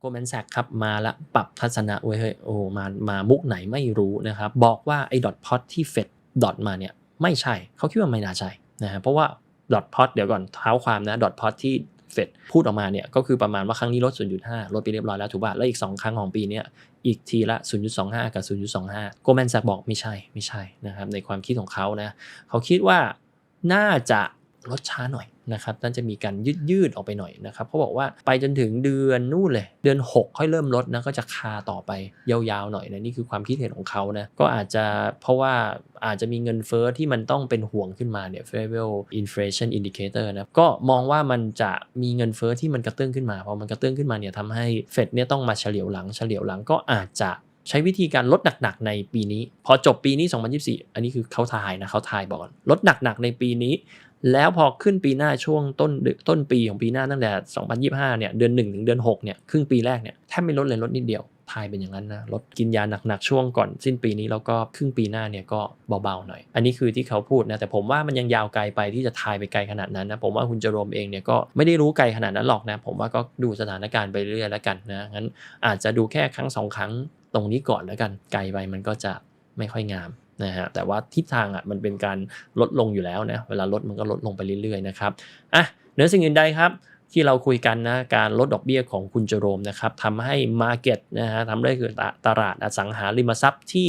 โกลแมนแซกครับมาละปรับทัศนะเว้ยเฮ้ยโอ้มามามุกไหนไม่รู้นะครับ บอกว่าไอ้ดอทพอตที่เฟดดอทมาเนี่ยไม่ใช่เขาคิดว่าไม่น่าใช่นะฮะเพราะว่าดอทพอตเดี๋ยวก่อนเท้าความนะดอทพอตที่เฟดพูดออกมาเนี่ยก็คือประมาณว่าครั้งนี้ลด 0.5 ลดไปเรียบร้อยแล้วถูกป่ะแล้วอีก 2 ครั้งของปีเนี้ยอีกทีละ 0.25 กับ 0.25 โกลแมนแซกบอกไม่ใช่ไม่ใช่นะครับในความคิดของเขานะเขาคิดว่าน่าจะ ลดช้าหน่อยนะครับน่าจะมีการยืดยืดๆออกไปหน่อยนะครับเขาบอกว่าไปจนถึงเดือนนู่นเลย เดือน 6 ค่อยเริ่มลดนะก็จะคาต่อไปยาวๆหน่อยนะนี่คือความคิดเห็นของเขานะก็อาจจะเพราะว่าอาจจะมีเงินเฟ้อที่มันต้องเป็นห่วงขึ้นมาเนี่ย Federal Inflation Indicator นะก็มองว่ามันจะมีเงินเฟ้อที่มันกระเตื้องขึ้นมาพอมันกระเตื้องขึ้นมาเนี่ยทำให้เฟดเนี่ยต้องมาเฉลียวหลังเฉลียวหลังก็อาจจะใช้วิธีการลดหนักๆในปีนี้ พอจบปีนี้ 2024 อันนี้คือเขาทายนะเขาทายบอกลดหนักๆในปีนี้ แล้วพอขึ้นปีหน้าช่วงต้นต้นปีของปีหน้าตั้งแต่ 2025 เนี่ยเดือน 1 ถึงเดือน 6 เนี่ยครึ่งปีแรกเนี่ยแทบไม่ลดเลยลดนิดเดียวทายเป็นอย่างนั้นนะลดกินยาหนักๆช่วงก่อนสิ้นปีนี้แล้วก็ครึ่งปีหน้าเนี่ยก็เบาๆหน่อย อันนี้คือที่เขาพูดนะแต่ผมว่ามันยังยาวไกลไปที่จะทายไปไกลขนาดนั้นนะผมว่าคุณเจรมเองเนี่ยก็ไม่ได้รู้ไกลขนาดนั้นหรอกนะผมว่าก็ดูสถานการณ์ไปเรื่อยแล้วกันนะงั้นอาจจะดูแค่ครั้งสองครั้งตรงนี้ก่อนแล้วกันไกลไปมันก็จะไม่ค่อยงาม นะฮะแต่ว่าทิศทางอะมันเป็นการลดลงอยู่แล้วนะเวลาลดมันก็ลดลงไปเรื่อยๆนะครับอะเหนือสิ่งอื่นใดครับที่เราคุยกันนะการลดดอกเบี้ยของคุณเจโรมนะครับทำให้ Market นะฮะทำได้คือตตลาดอสังหาริมทรัพย์ที่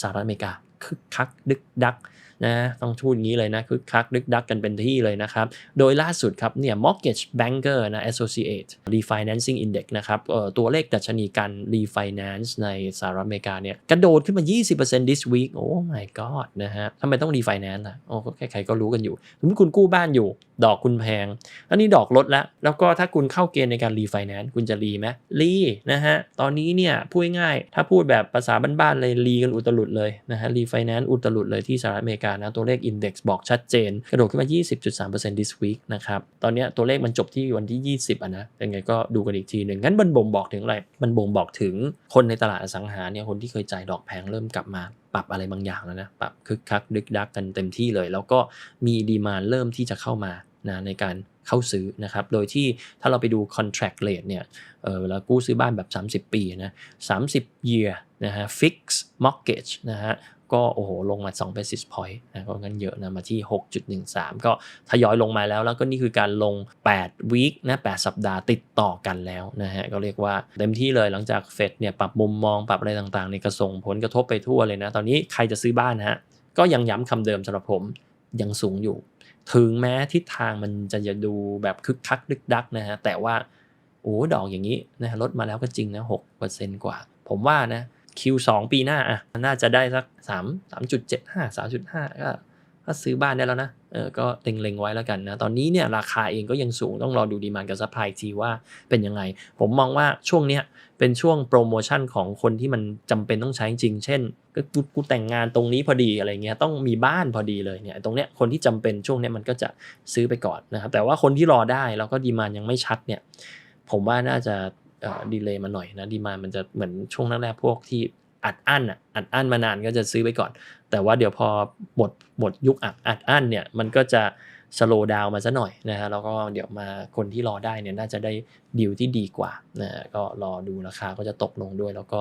สหรัฐอเมริกาคึกคักดึกดัก นะต้องพูดงี้เลยนะคึกคักดึกดักกันเป็นที่เลยนะครับ โดยล่าสุดครับเนี่ย mortgage banker นะ associate refinancing index นะครับตัวเลขดัชนีการ refinance ในสหรัฐอเมริกาเนี่ยกระโดดขึ้นมา 20% this week โอ้ my god นะฮะทำไมต้อง refinance ล่ะโอ้ใครๆก็รู้กันอยู่สมมติคุณกู้บ้านอยู่ ดอกคุณแพงแล้วนี่ดอกลดแล้ว แล้วก็ถ้าคุณเข้าเกณฑ์ในการ refinance คุณจะรีไหมรีนะฮะตอนนี้เนี่ยพูดง่ายถ้าพูดแบบภาษาบ้านๆเลยรีกันอุตลุดเลยนะฮะ refinance อุตลุดเลยที่สหรัฐอเมริกานะตัวเลข index บอกชัดเจน กระโดดขึ้นมา 20.3% this week นะครับ ตอนนี้ตัวเลขมันจบที่วันที่ 20อะนะยังไงก็ดูกันอีกทีหนึ่งงั้นมันบ่งบอกถึงอะไร มันบ่งบอกถึงคนในตลาดอสังหาเนี่ยคนที่เคยจ่ายดอกแพงเริ่มกลับมาปรับอะไรบางอย่างแล้วนะปรับคึกคักดึกดักกันเต็มที่เลย แล้วก็มีดีมานเริ่มที่จะเข้ามานะในการเข้าซื้อนะครับ โดยที่ถ้าเราไปดู contract rate เนี่ยเออเวลากู้ซื้อบ้านแบบ 30 ปีนะ30 year นะฮะ fixed mortgage นะฮะ ก็โอ้โหลงมา2 basis point นะก็งั้นเยอะนะมาที่ 6.13 ก็ทยอยลงมาแล้ว แล้วก็นี่คือการลง 8 week นะ 8 สัปดาห์ติดต่อกันแล้วนะฮะก็เรียกว่าเต็มที่เลยหลังจากเฟดเนี่ยปรับมุมมองปรับอะไรต่างๆในกระส่งผลกระทบไปทั่วเลยนะ ตอนนี้ใครจะซื้อบ้านนะฮะก็ยังย้ำคำเดิมสำหรับผมยังสูงอยู่ ถึงแม้ทิศทางมันจะจะดูแบบคึกคักดึกดักนะฮะแต่ว่าโอ้ดอกอย่างนี้นะฮะลดมาแล้วก็จริงนะ6%กว่า ผมว่านะ Q2 ปีหน้าอะน่าจะได้สัก 3 3.75 3.5 ก็ก็ซื้อบ้านได้แล้วนะ เออ ก็เล็งๆไว้แล้วกันนะ ตอนนี้เนี่ยราคาเองก็ยังสูง ต้องรอดูดีมานกับซัพพลายทีว่าเป็นยังไง ผมมองว่าช่วงเนี้ยเป็นช่วงโปรโมชั่นของคนที่มันจำเป็นต้องใช้จริง เช่น ก็กูแต่งงานตรงนี้พอดีอะไรเงี้ย ต้องมีบ้านพอดีเลยเนี่ย ตรงเนี้ยคนที่จำเป็นช่วงเนี้ยมันก็จะซื้อไปก่อนนะครับ แต่ว่าคนที่รอได้แล้วก็ดีมานยังไม่ชัดเนี่ย ผมว่าน่าจะ ดีเลย์มาหน่อยนะดีมามันจะเหมือนช่วงแรกๆพวกที่อัดอั้นอะอัดอั้นมานานก็จะซื้อไปก่อน แต่ว่าเดี๋ยวพอหมดหมดยุคอัดอัดอั้นเนี่ยมันก็จะสโลว์ดาวมาซะหน่อยนะฮะแล้วก็เดี๋ยวมาคนที่รอได้เนี่ยน่าจะได้ดีลที่ดีกว่านะก็รอดูราคาก็จะตกลงด้วย แล้วก็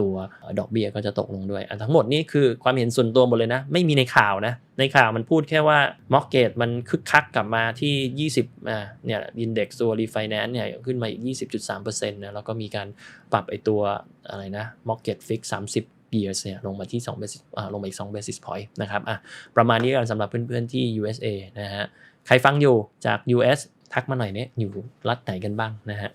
ตัวดอกเบี้ยก็จะตกลงด้วย อันทั้งหมดนี่คือความเห็นส่วนตัวหมดเลยนะ ไม่มีในข่าวนะ ในข่าวมันพูดแค่ว่า m o r g a g e มันคึกคักกลับมาที่ 20อ่าเนี่ยอินเด็กซ์ตัว refinance เนี่ยขึ้นมาอีก 20.3%นะแล้วก็มีการปรับไอตัวอะไรนะ m o r g a g e fix 30 years เนี่ยลงมาที่2 basis อ่าลงมาอีก2 basis point นะครับอะประมาณนี้กันสำหรับเพื่อนๆที่ USA นะฮะใครฟังอยู่จาก US ทักมาหน่อยเนี่ยอยู่รัฐไหนกันบ้างนะฮะ